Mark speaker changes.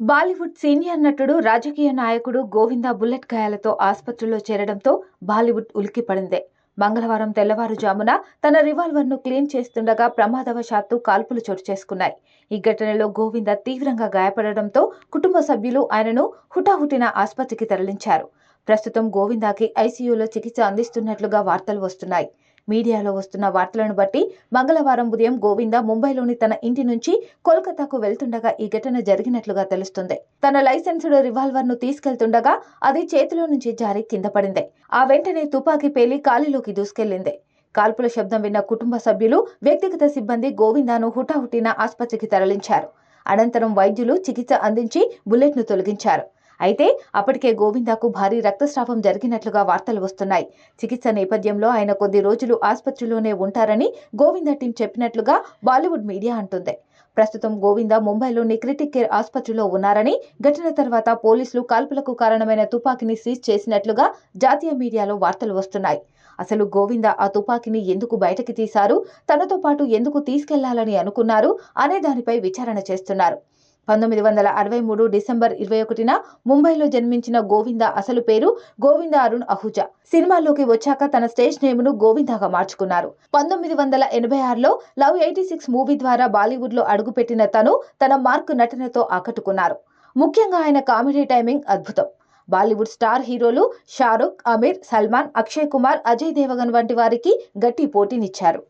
Speaker 1: Bollywood senior నటుడు రాజకీయ నాయకుడు గోవిందా బుల్లెట్ గాయాలతో ఆసుపత్రిలో చేరడంతో బాలీవుడ్ ఉలిక్కిపడింది. మంగళవారం తెల్లవారుజామున తన రివాల్వర్ను క్లీన్ చేస్తుండగా ప్రమాదవశాత్తు కాల్పులు చోటు చేసుకున్నాయి. ఈ ఘటనలో గోవింద తీవ్రంగా గాయపడడంతో కుటుంబ సభ్యులు ఆయనను హుటాహుటిన ఆసుపత్రికి తరలించారు. ప్రస్తుతం గోవిందాకి ఐసీయూలో చికిత్స అందిస్తున్నట్లుగా వార్తలు వస్తున్నాయి. మీడియాలో వస్తున్న వార్తలను బట్టి మంగళవారం ఉదయం గోవింద ముంబైలోని తన ఇంటి నుంచి కోల్కతాకు వెళ్తుండగా ఈ ఘటన జరిగినట్లుగా తెలుస్తుంది. తన లైసెన్స్డ్ రివాల్వర్ను తీసుకెళ్తుండగా అది చేతిలో నుంచి జారి కింద పడింది. ఆ వెంటనే తుపాకీ పేలి కాలిలోకి దూసుకెళ్ళింది. కాల్పుల శబ్దం విన్న కుటుంబ సభ్యులు వ్యక్తిగత సిబ్బంది గోవిందాను హుటాహుటిన ఆసుపత్రికి తరలించారు. అనంతరం వైద్యులు చికిత్స అందించి బుల్లెట్ను తొలగించారు. అయితే అప్పటికే గోవిందాకు భారీ రక్తస్రావం జరిగినట్లుగా వార్తలు వస్తున్నాయి. చికిత్స నేపథ్యంలో ఆయన కొద్ది రోజులు ఆసుపత్రిలోనే ఉంటారని గోవింద టీం చెప్పినట్లుగా బాలీవుడ్ మీడియా అంటుంది. ప్రస్తుతం గోవింద ముంబైలోని క్రిటిక్ కేర్ ఆసుపత్రిలో ఉన్నారని ఘటన తర్వాత పోలీసులు కాల్పులకు కారణమైన తుపాకీని సీజ్ చేసినట్లుగా జాతీయ మీడియాలో వార్తలు వస్తున్నాయి. అసలు గోవింద ఆ తుపాకీని ఎందుకు బయటకి తీశారు? తనతో పాటు ఎందుకు తీసుకెళ్ళాలని అనుకున్నారు? అనే దానిపై విచారణ చేస్తున్నారు. పంతొమ్మిది వందల అరవై మూడు డిసెంబర్ ఇరవై ఒకటిన ముంబైలో జన్మించిన గోవింద అసలు పేరు గోవింద అరుణ్ అహుజా. సినిమాల్లోకి వచ్చాక తన స్టేజ్ నేమ్ను గోవిందాగా మార్చుకున్నారు. పంతొమ్మిది వందల ఎనభై ఆరులో లవ్ ఎయిటీ సిక్స్ మూవీ ద్వారా బాలీవుడ్లో అడుగుపెట్టిన తను తన మార్క్ నటనతో ఆకట్టుకున్నారు. ముఖ్యంగా ఆయన కామెడీ టైమింగ్ అద్భుతం. బాలీవుడ్ స్టార్ హీరోలు షారుఖ్ అమీర్ సల్మాన్ అక్షయ్ కుమార్ అజయ్ దేవగన్ వంటి వారికి గట్టి పోటీనిచ్చారు.